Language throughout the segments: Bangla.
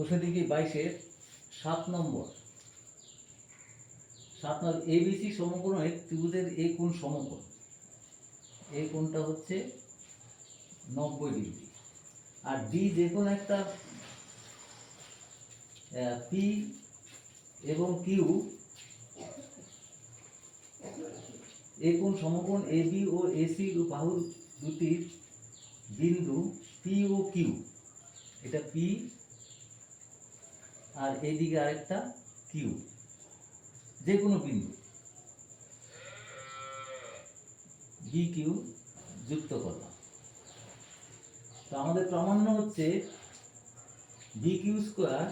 কোষে দিকে বাইশের সাত নম্বর। সাত নম্বর এবিসি সমকোণের ত্রিভুজের এই কোণ সমকোণ। এই কোণটা হচ্ছে নব্বই ডিগ্রি। আর ডি যে কোনো একটা পি এবং কিউ এই কোণ সমকোণ এ বি ও এসি বাহুর দুটির বিন্দু পি ও কিউ এটা পি আর এইদিকে আরেকটা কিউ। যে কোনো বিন্দু। বি কিউ যুক্ত করলাম। তো আমাদের প্রামাণ্য হচ্ছে B Q square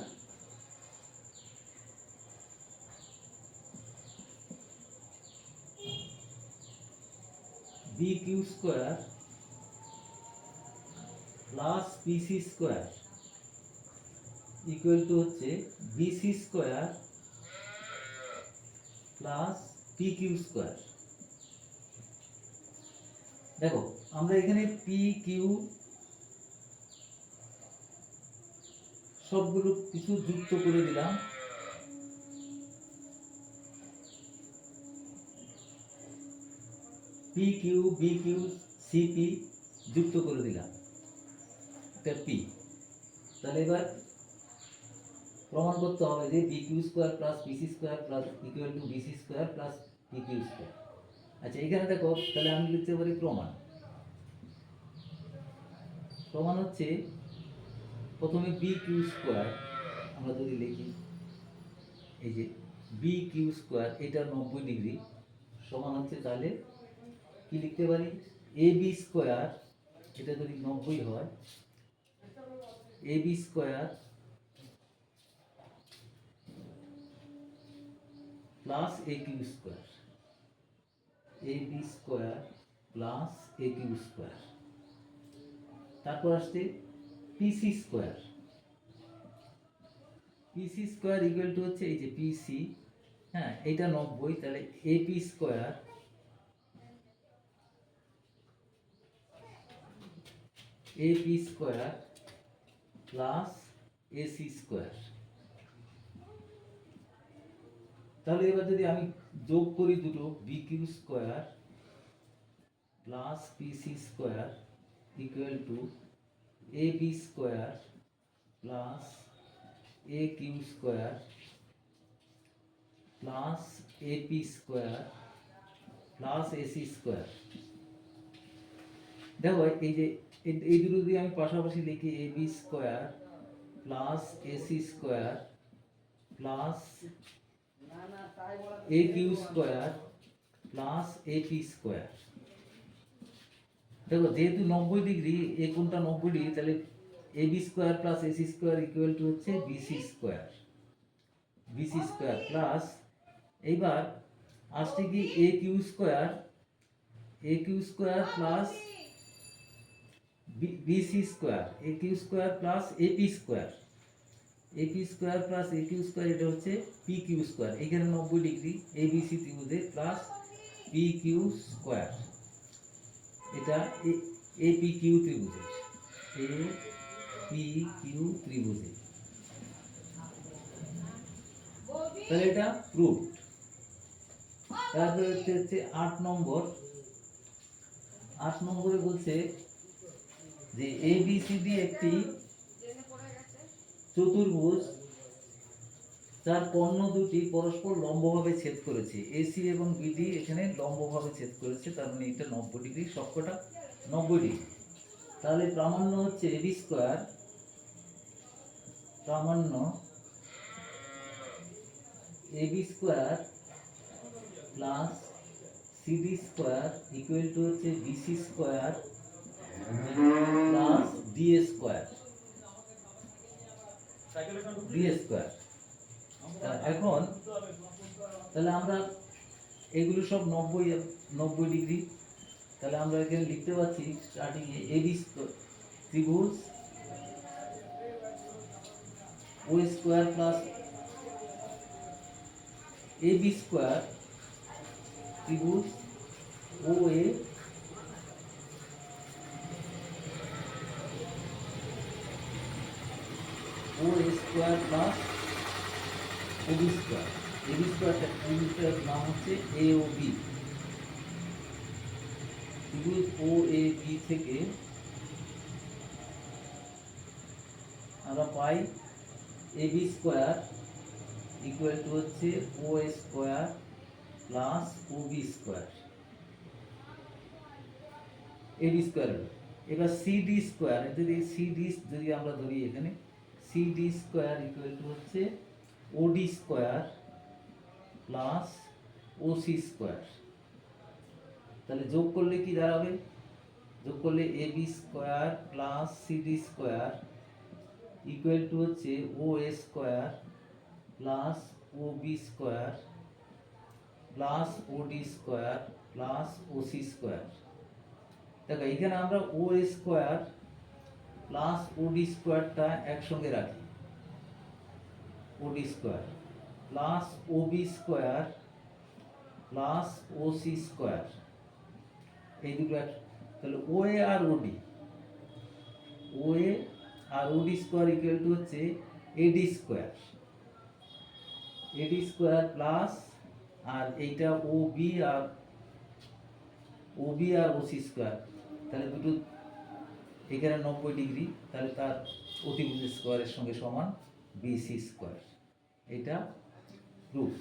B Q square plus PC square. Equal to হচ্ছে BC square plus P Q square দেখো, আমরা এখানে পি কিউ সবগুলো কিছু যুক্ত করে দিলাম। P Q B Q C P যুক্ত করে দিলাম। এটা পি তাহলে এবার প্রমাণ করতে হবে যে B Q square plus PC square plus equal to BC square plus P Q square আচ্ছা এখানে দেখো, তাহলে আমি লিখতে পারি প্রমাণ। প্রমাণ হচ্ছে, প্রথমে বি কিউ স্কোয়ার আমরা যদি লিখি, এই যে বি কিউ স্কোয়ার এটা নব্বই ডিগ্রি, সমান হচ্ছে তাহলে কি লিখতে পারি? এ বি স্কোয়ার এটা যদি নব্বই হয় A B square plus A Q square A B square plus A Q square তারপর আসছে PC square PC square equal to হচ্ছে এই যে পিসি হ্যাঁ এটা নব্বই, তাহলে AP square AP square plus AC square তাহলে এবার যদি আমি যোগ করি দুটো B Q square plus PC square equal to A B square plus A Q square plus A P square plus AC square দেখো, এই যে, এই- এই দুটো যদি আমি পাশাপাশি লিখি A B square plus AC square plus A Q square plus A P square দেখো, যেহেতু নব্বই ডিগ্রি এ কোনটা নব্বই ডিগ্রি, তাহলে A B square plus AC square equal to হচ্ছে BC square BC square plus এইবার আসছে কি A Q square A Q square plus BC square A Q square plus AP square AP square plus A Q square এটা হচ্ছে পি কিউ স্কোয়ার এখানে নব্বই ডিগ্রি এ বিসি ত্রিভুজে প্লাস পি কিউ স্কোয়ার এটা এ পি কিউ ত্রিভুজের। এ পি কিউ ত্রিভুজের। তাহলে এটা প্রুফ তারপরে হচ্ছে আট নম্বর। আট নম্বরে বলছে যে এ বি সি ডি একটি চতুর্ভুজ, যার পণ্য দুটি পরস্পর লম্বভাবে ছেদ করেছে। এসি এবং বিডি এখানে লম্বভাবে ছেদ করেছে, তার মানে এটা নব্বই ডিগ্রি, সবকটা নব্বই ডিগ্রি। তাহলে প্রামাণ্য হচ্ছে এবি স্কোয়ার প্রামাণ্য AB square plus CD square equal to হচ্ছে BC square plus D square D square এখন, তাহলে আমরা এগুলো সব নব্বই নব্বই ডিগ্রি, তাহলে আমরা এখানে লিখতে পারছি স্টার্টিং এ এবি ত্রিভুজ O square plus A B square ত্রিভুজ O A O square plus O B square A B স্কোয়ারটা ত্রিভুজটার নাম হচ্ছে এ ও বি ত্রিভুজ ও এ বি থেকে আমরা পাই A B square equal to হচ্ছে O square plus O B square A B square এবার সি ডি স্কোয়ার যদি সি ডি যদি আমরা ধরি এখানে C D square equal to হচ্ছে O D square plus O C square তাহলে যোগ করলে কি দাঁড়াবে? যোগ করলে A B square plus C D square equal to হচ্ছে O A square plus O B square plus O D square plus C square দেখো, এখানে আমরা O square plus O D স্কোয়ারটা একসঙ্গে রাখি। O D square plus O B square plus O C square এই দুটো তাহলে ও এ আর O D O A R O D square equal to হচ্ছে AD square AD square plus আর এইটা ও বি আর ও বি আর ও সি স্কোয়ার তাহলে দুটো এখানে নব্বই ডিগ্রি তাহলে তার অতিভুজ স্কোয়ারের সঙ্গে সমান বিসি স্কোয়ার এটা রুট